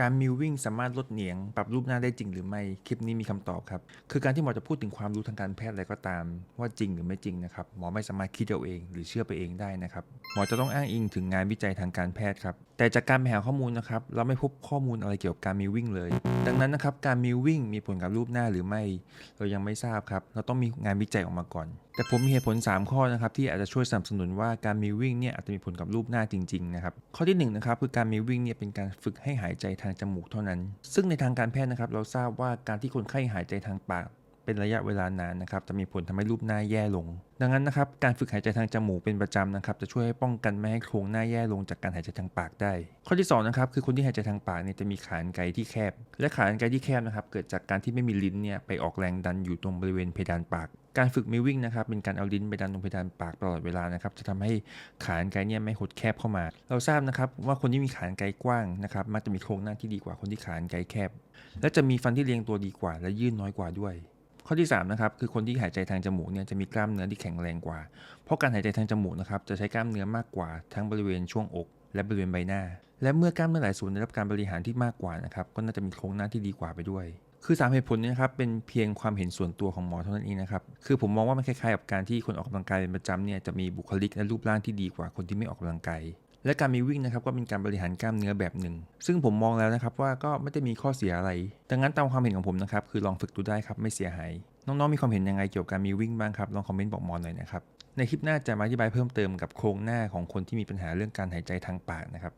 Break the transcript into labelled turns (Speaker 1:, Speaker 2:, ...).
Speaker 1: การมิววิ่งสามารถลดเหนียง ปรับรูปหน้าได้จริงหรือไม่ คลิปนี้มีคำตอบครับ คือการที่หมอจะพูดถึงความรู้ทางการแพทย์อะไรก็ตาม ว่าจริงหรือไม่จริงนะครับ หมอไม่สามารถคิดเอาเอง หรือเชื่อไปเองได้นะครับหมอจะต้องอ้างอิงถึงงานวิจัยทางการแพทย์ครับ แต่จากการไปหาข้อมูลนะครับ เราไม่พบข้อมูลอะไรเกี่ยวกับการมิววิ่งเลย ดังนั้นนะครับ การมิววิ่งมีผลกับรูปหน้าหรือไม่ เรายังไม่ทราบครับ เราต้องมีงานวิจัยออกมาก่อน แต่ผมมีเหตุผล 3 ข้อนะครับที่อาจจะช่วยสนับสนุนว่าการมิววิ่งเนี่ยอาจจะมีผลกับรูปหน้าจริงๆนะครับ ข้อที่1นงนะครับคือการมิววิ่งเนี่ยเป็นการฝึกให้หายใจทางจมูกเท่านั้น ซึ่งในทางการแพทย์นะครับ เราทราบว่าการที่คนไข้หายใจทางปาก เป็นระยะเวลานานนะครับจะมีผลทำให้รูปหน้าแย่ลง ดังนั้นนะครับการฝึกหายใจทางจมูกเป็นประจำนะครับจะช่วยให้ป้องกันไม่ให้โครงหน้าแย่ลงจากการหายใจทางปากได้ ข้อที่สองนะครับคือคนที่หายใจทางปากเนี่ยจะมีขานไกที่แคบ และขานไกที่แคบนะครับเกิดจากการที่ไม่มีลิ้นเนี่ยไปออกแรงดันอยู่ตรงบริเวณเพดานปากการฝึกมิวิ่งนะครับเป็นการเอาลิ้นไปดันตรงเพดานปากตลอดเวลานะครับจะทำให้ขานไกเนี่ยไม่หดแคบเข้ามา เราทราบนะครับว่าคนที่มีขานไกกว้างนะครับมักจะมีโครงหน้าที่ดีกว่าคนที่ขานไกแคบ และจะมีฟันที่เรียงตัวดีกว่า และยื่นน้อยกว่าด้วย ข้อที่3นะครับคือคนที่หายใจทางจมูกเนี่ยจะมีกล้ามเนื้อที่แข็งแรงกว่า เพราะการหายใจทางจมูกนะครับจะใช้กล้ามเนื้อมากกว่าทั้งบริเวณช่วงอก และบริเวณใบหน้า และเมื่อกล้ามเนื้อหลายส่วนได้รับการบริหารที่มากกว่านะครับก็น่าจะมีโครงหน้าที่ดีกว่าไปด้วยคือสามเหตุผลนี้นครับเป็นเพียงความเห็นส่วนตัวของหมอเท่านั้นเองนะครับคือผมมองว่ามันคล้ายๆกับการที่คนออกกำลังกายเป็นประจำเนี่ยจะมีบุคลิกและรูปร่างที่ดีกว่าคนที่ไม่ออกกำลังกาย และการมีวิ่งนะครับก็เป็นการบริหารกล้ามเนื้อแบบหนึ่ง ซึ่งผมมองแล้วนะครับว่าก็ไม่ได้มีข้อเสียอะไร ดังนั้นตามความเห็นของผมนะครับคือลองฝึกดูได้ครับไม่เสียหาย น้องๆมีความเห็นยังไงเกี่ยวกับการมีวิ่งบ้างครับลองคอมเมนต์บอกมอนหน่อยนะครับในคลิปหน้าจะมาอธิบายเพิ่มเติมกับโครงหน้าของคนที่มีปัญหาเรื่องการหายใจทางปากนะครับ